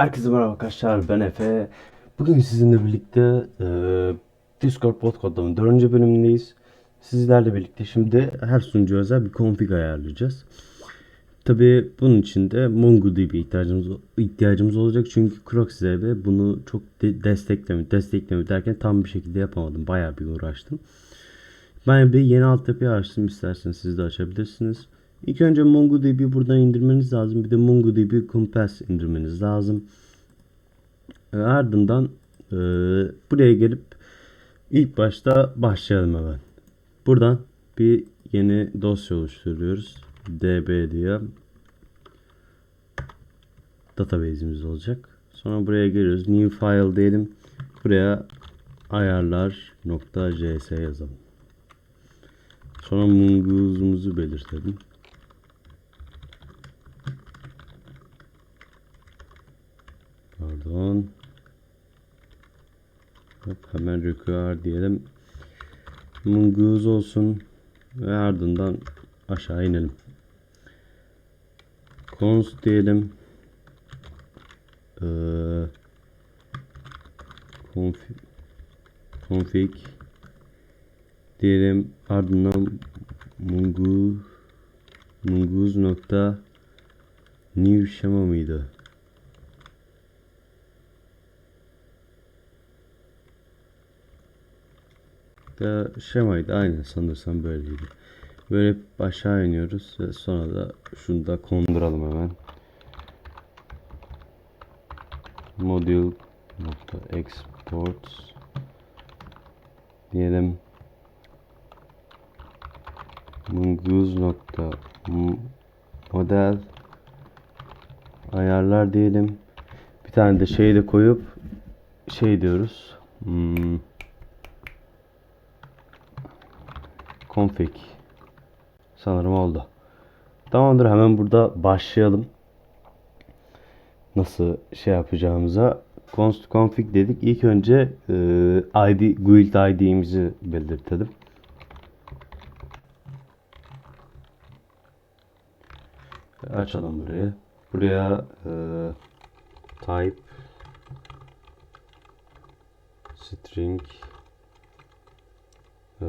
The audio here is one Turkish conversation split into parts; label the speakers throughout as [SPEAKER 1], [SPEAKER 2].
[SPEAKER 1] Herkese merhaba arkadaşlar ben Efe. Bugün sizinle birlikte e, Discord Podcast'ın 4. bölümündeyiz. Sizlerle birlikte şimdi her sunucu özel bir config ayarlayacağız. Tabi bunun için de MongoDB ihtiyacımız ihtiyacımız olacak çünkü CroxDB bunu çok de- desteklemiyor. Desteklemiyor derken tam bir şekilde yapamadım. Bayağı bir uğraştım. Ben bir yeni altyapı açtım isterseniz siz de açabilirsiniz. İlk önce MongoDB buradan indirmeniz lazım. Bir de MongoDB Compass indirmeniz lazım. E, Ardından e, buraya gelip ilk başta başlayalım hemen. Buradan bir yeni dosya oluşturuyoruz. db diye database'imiz olacak. Sonra buraya geliyoruz. New file diyelim. Buraya ayarlar.js yazalım. Sonra mongooz'umuzu belirtelim. Pardon. Hop, hemen require diyelim. Mongoose olsun. Ve ardından aşağı inelim. const diyelim. Ee, config, diyelim ardından mongoose mongoose nokta new şema mıydı? Da şemaydı aynen sanırsam böyleydi. Böyle aşağı iniyoruz ve sonra da şunu da konduralım hemen. Module export diyelim mongoose nokta m- model ayarlar diyelim. Bir tane de şey de koyup şey diyoruz. Hmm, config sanırım oldu. Tamamdır hemen burada başlayalım. Nasıl şey yapacağımıza const config dedik. İlk önce e, ID guild ID'mizi belirtelim. Açalım burayı. Buraya e, type string e,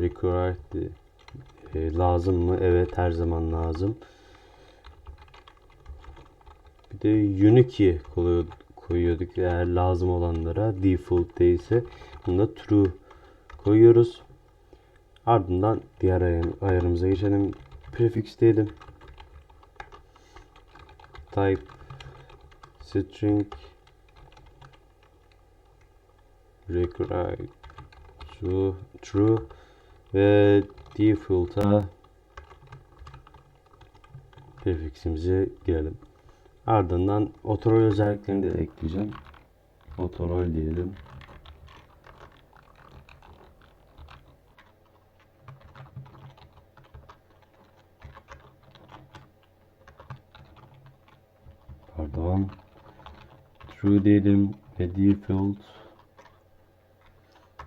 [SPEAKER 1] required e, lazım mı? Evet her zaman lazım. Bir de unique koyu- koyuyorduk eğer lazım olanlara default değilse bunu true koyuyoruz. Ardından diğer ayar- ayarımıza geçelim. Prefix diyelim. Type string required true, true ve default'a prefiximizi girelim. Ardından otorol özelliklerini de ekleyeceğim. Otorol diyelim. Pardon. True diyelim ve default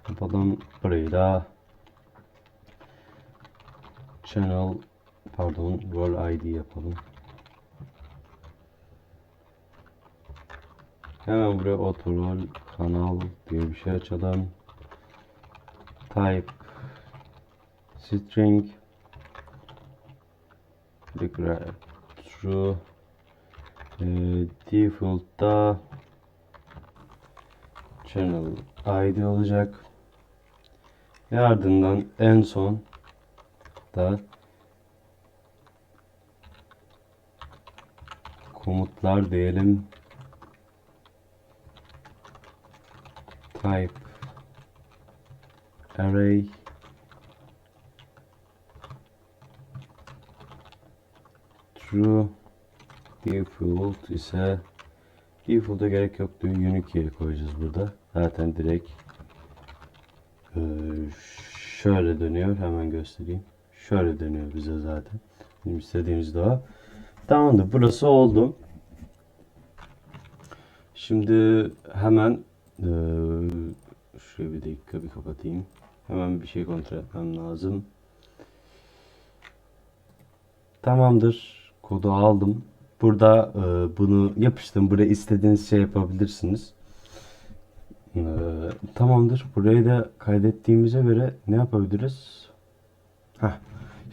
[SPEAKER 1] yapalım. Burayı da channel pardon role ID yapalım. Hemen buraya otorol kanal diye bir şey açalım. Type string declare true e, default'ta channel ID olacak. Ve ardından en son da komutlar diyelim. Type array true default ise default'a gerek yoktu. Unique'ye koyacağız burada. Zaten direkt şöyle dönüyor. Hemen göstereyim. Şöyle dönüyor bize zaten. Bizim istediğimiz de o. Tamamdır. Burası oldu. Şimdi hemen ee, şöyle bir dakika bir kapatayım. Hemen bir şey kontrol etmem lazım. Tamamdır. Kodu aldım. Burada e, bunu yapıştım. Buraya istediğiniz şey yapabilirsiniz. E, tamamdır. Burayı da kaydettiğimize göre ne yapabiliriz? Heh.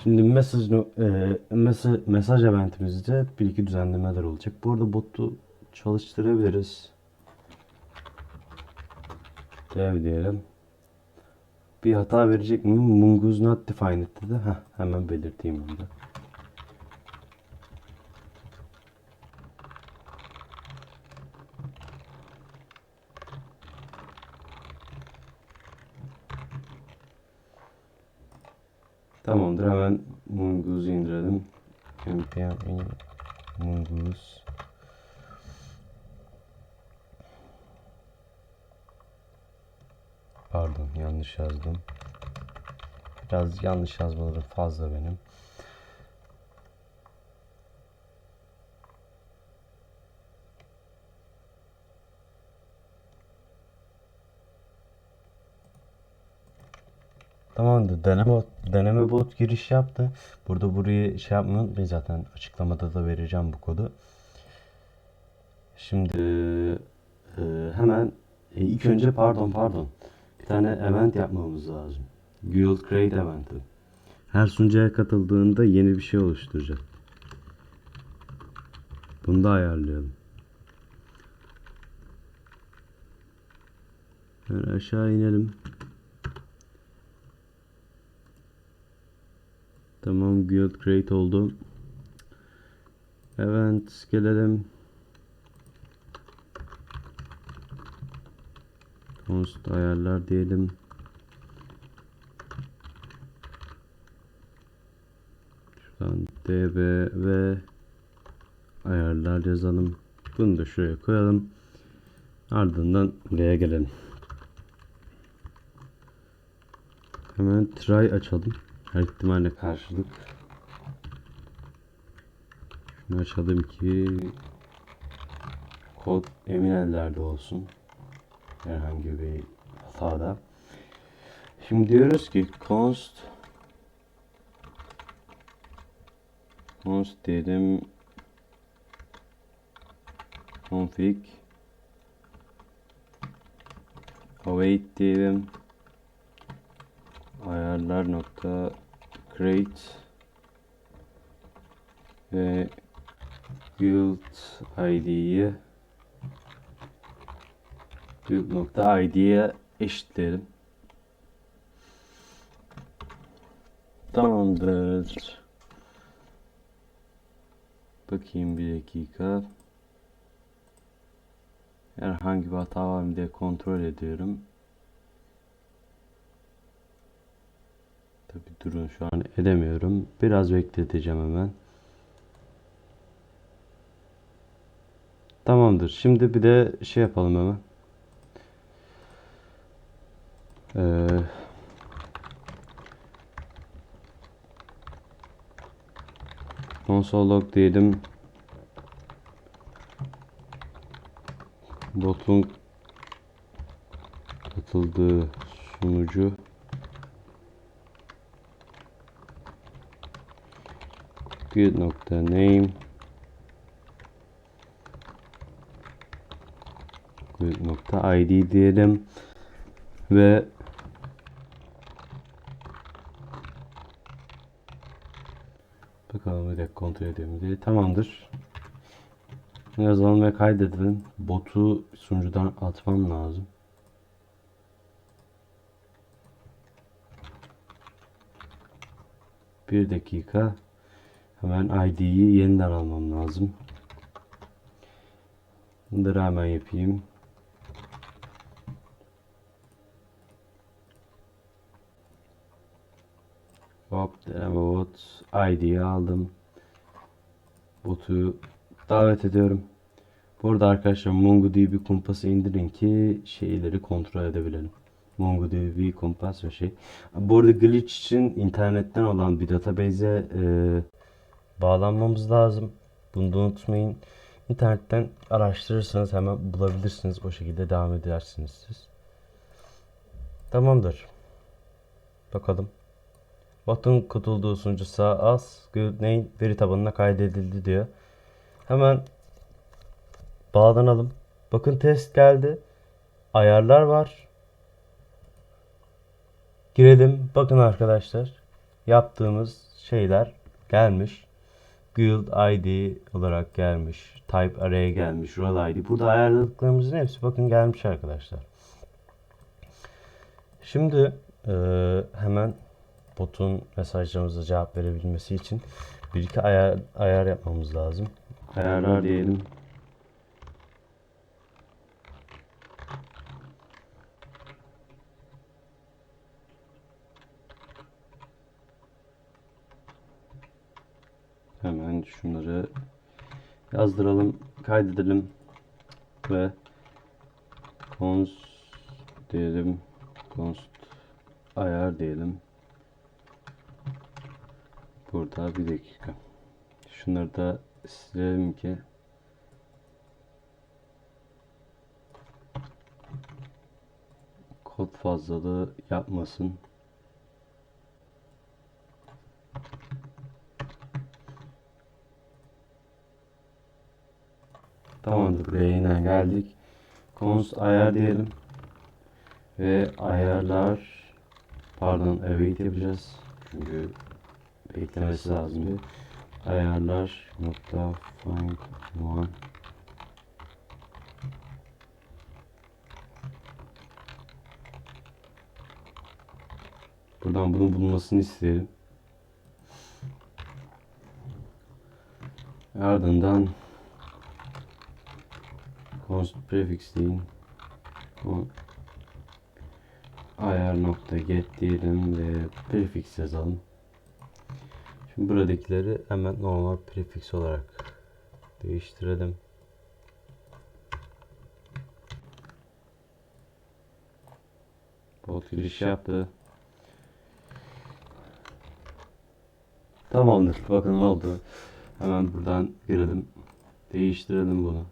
[SPEAKER 1] Şimdi mesaj e, mesaj, mesaj eventimizde bir iki düzenlemeler olacak. Bu arada botu çalıştırabiliriz. Dev diyelim. Bir hata verecek mi? Mongoose not defined dedi. Heh, hemen belirteyim bunu da. Tamamdır hemen Mungoose'u indirelim. npm mongoose Pardon yanlış yazdım. Biraz yanlış yazmalarım fazla benim. Tamamdır. Deneme, deneme bot giriş yaptı. Burada burayı şey yapmayı unutmayın zaten açıklamada da vereceğim bu kodu. Şimdi e, hemen e, ilk önce pardon pardon bir tane event yapmamız lazım. Guild Create eventi. Her sunucuya katıldığında yeni bir şey oluşturacak. Bunu da ayarlayalım. Yani aşağı inelim. Tamam guild create oldu. Event gelelim. Const ayarlar diyelim. Şuradan db ve ayarlar yazalım. Bunu da şuraya koyalım. Ardından buraya gelelim. Hemen try açalım. Her ihtimalle karşılık. Şunu açalım ki kod emin ellerde olsun. Herhangi bir hatada. Şimdi diyoruz ki const const diyelim config await diyelim ayarlar nokta create ve guild id'yi guild nokta id'ye eşitleyelim. Tamamdır. Bakayım bir dakika. Herhangi bir hata var mı diye kontrol ediyorum. Tabi durun şu an edemiyorum. Biraz bekleteceğim hemen. Tamamdır. Şimdi bir de şey yapalım hemen. Ee, console log diyelim. Botun katıldığı sunucu good nokta name good nokta id diyelim. Ve bakalım bir dakika kontrol edelim diye. Tamamdır. Yazalım ve kaydedelim botu sunucudan atmam lazım. Bir dakika Hemen ID'yi yeniden almam lazım. Bunları hemen yapayım. Hop deneme bot ID'yi aldım. Botu davet ediyorum. Burada arkadaşlar MongoDB kumpası indirin ki şeyleri kontrol edebilelim. MongoDB kumpas ve şey. Bu arada glitch için internetten olan bir database'e e, bağlanmamız lazım. Bunu da unutmayın. İnternetten araştırırsanız hemen bulabilirsiniz. O şekilde devam edersiniz siz. Tamamdır. Bakalım. Botun kurtulduğu sunucu sağ az. Good name veri tabanına kaydedildi diyor. hemen bağlanalım. Bakın test geldi. Ayarlar var. Girelim. Bakın arkadaşlar. Yaptığımız şeyler gelmiş. Guild ID olarak gelmiş. Type array'e gelmiş. Role ID. Burada ayarladıklarımızın hepsi bakın gelmiş arkadaşlar. Şimdi eee, hemen botun mesajlarımıza cevap verebilmesi için bir iki ayar, ayar yapmamız lazım. Ayarlar diyelim. Hemen şunları yazdıralım, kaydedelim ve const diyelim, const ayar diyelim. Burada bir dakika. Şunları da silelim ki kod fazlalığı yapmasın. Tamamdır. Buraya geldik. Const ayar diyelim. Ve ayarlar pardon await yapacağız. Çünkü beklemesi lazım bir. Ayarlar nokta find one Buradan bunu bulmasını isteyelim. Ardından const prefix deyin. Con- ayar nokta get diyelim ve prefix yazalım. Şimdi buradakileri hemen normal prefix olarak değiştirelim. Bot giriş yaptı. Tamamdır. Bakın oldu. Hemen buradan girelim. Değiştirelim bunu.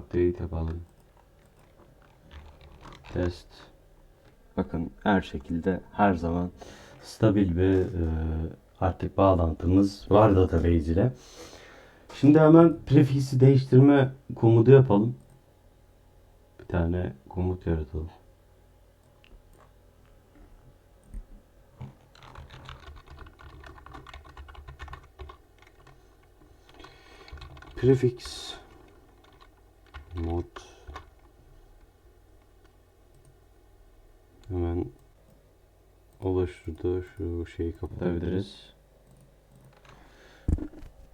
[SPEAKER 1] Update yapalım. Test. Bakın her şekilde her zaman stabil bir e, artık bağlantımız var database ile. Şimdi hemen prefix'i değiştirme komutu yapalım. Bir tane komut yaratalım. Prefix mod hemen oluşturdu şu şeyi kapatabiliriz.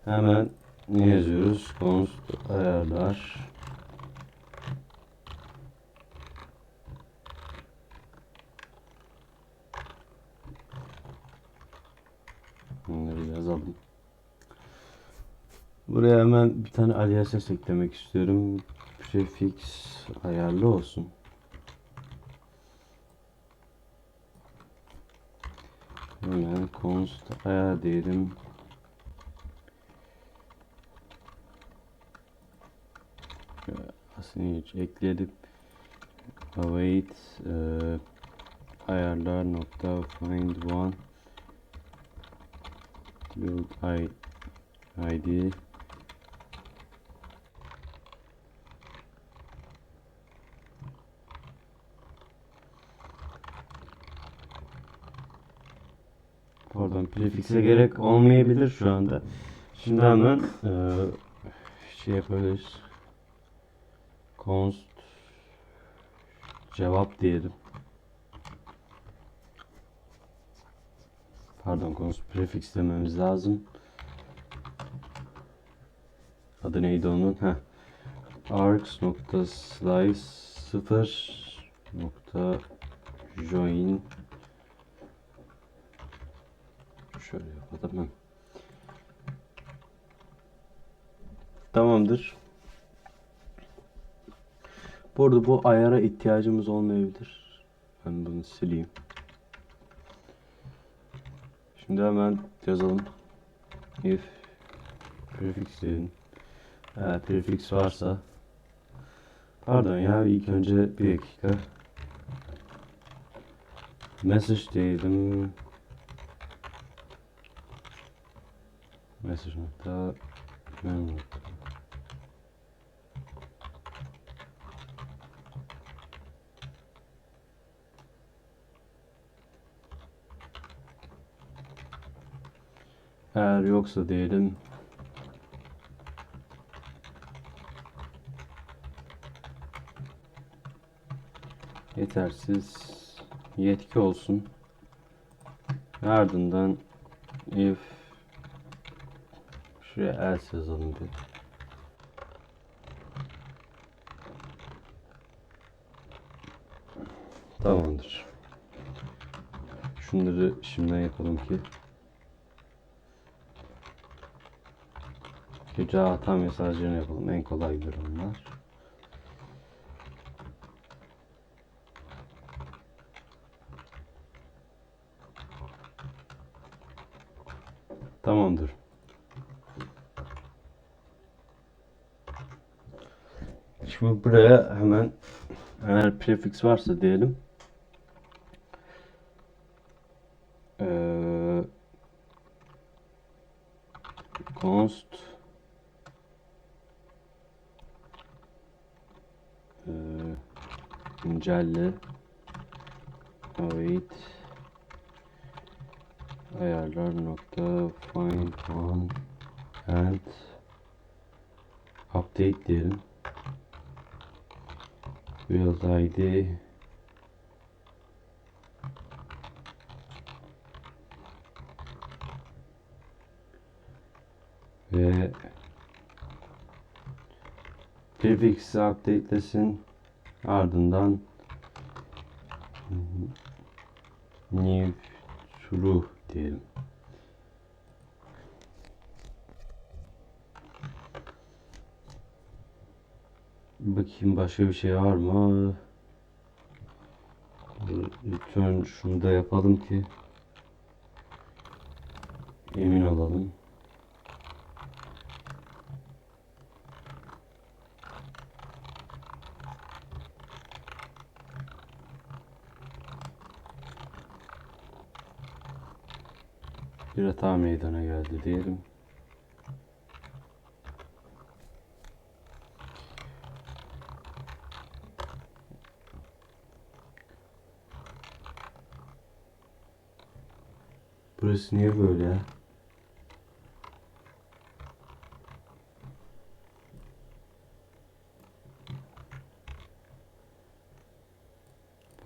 [SPEAKER 1] Hemen ne yazıyoruz? Const ayarlar Bunları yazalım. Buraya hemen bir tane alias eklemek istiyorum. Prefix ayarlı olsun. Hemen const ayar diyelim. Aslında hiç ekledim. Await e, ayarlar nokta find one i id Pardon prefix'e gerek olmayabilir şu anda. Şimdi hemen eee, şey yapabiliriz. Const cevap diyelim. Pardon const prefix dememiz lazım. Adı neydi onun? Heh. args nokta slice 0 nokta join Şöyle yapalım. Hı. Tamamdır. Bu arada bu ayara ihtiyacımız olmayabilir. Ben bunu sileyim. Şimdi hemen yazalım. If prefix dedim. Eğer prefix varsa Pardon ya ilk önce bir dakika. Message diyelim. Mesaj nokta mem nokta. Eğer yoksa diyelim yetersiz yetki olsun. Ardından if şuraya else yazalım bir. Tamamdır. Şunları şimdiden yapalım ki Güca hata mesajlarını yapalım. En kolaydır onlar. Tamamdır. Şimdi buraya hemen eğer prefix varsa diyelim. Eee const eee güncelle await ayarlar nokta find on and update diyelim build id ve prefix'i updatelesin ardından new true diyelim. Bakayım başka bir şey var mı? Lütfen şunu da yapalım ki emin olalım. Bir hata meydana geldi diyelim. Burası niye böyle?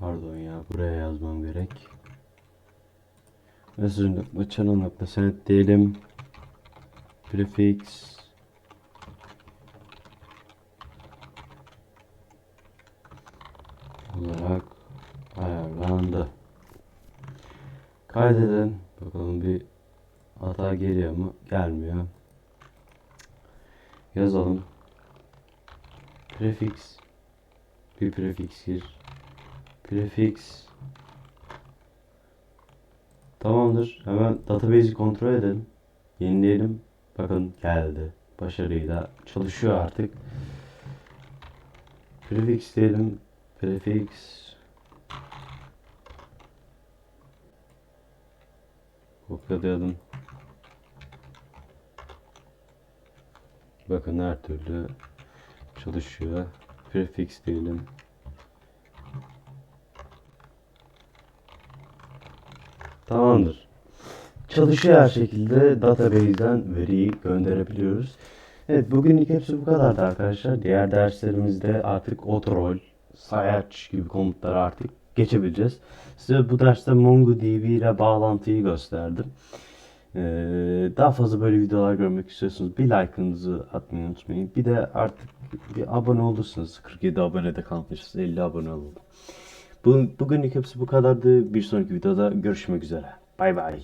[SPEAKER 1] Pardon ya buraya yazmam gerek. Mesaj nokta channel nokta diyelim. Prefix olarak ayarlandı. Kaydedelim. Bir hata geliyor mu? Gelmiyor. Yazalım. Prefix bir prefix gir. Prefix Tamamdır. Hemen database'i kontrol edelim. Yenileyelim. Bakın geldi. Başarıyla çalışıyor artık. Prefix diyelim. Prefix kopyalayalım. Bakın her türlü çalışıyor. Prefix diyelim. Tamamdır. Çalışıyor her şekilde database'den veriyi gönderebiliyoruz. Evet bugünlük hepsi bu kadardı arkadaşlar. Diğer derslerimizde artık otorol, sayaç gibi komutları artık geçebileceğiz. Size bu derste MongoDB ile bağlantıyı gösterdim. Ee, daha fazla böyle videolar görmek istiyorsanız bir like'ınızı atmayı unutmayın. Bir de artık bir abone olursunuz. 47 abone de kalmışız. 50 abone oldum. Bu, bugünlük hepsi bu kadardı. Bir sonraki videoda görüşmek üzere. Bay bay.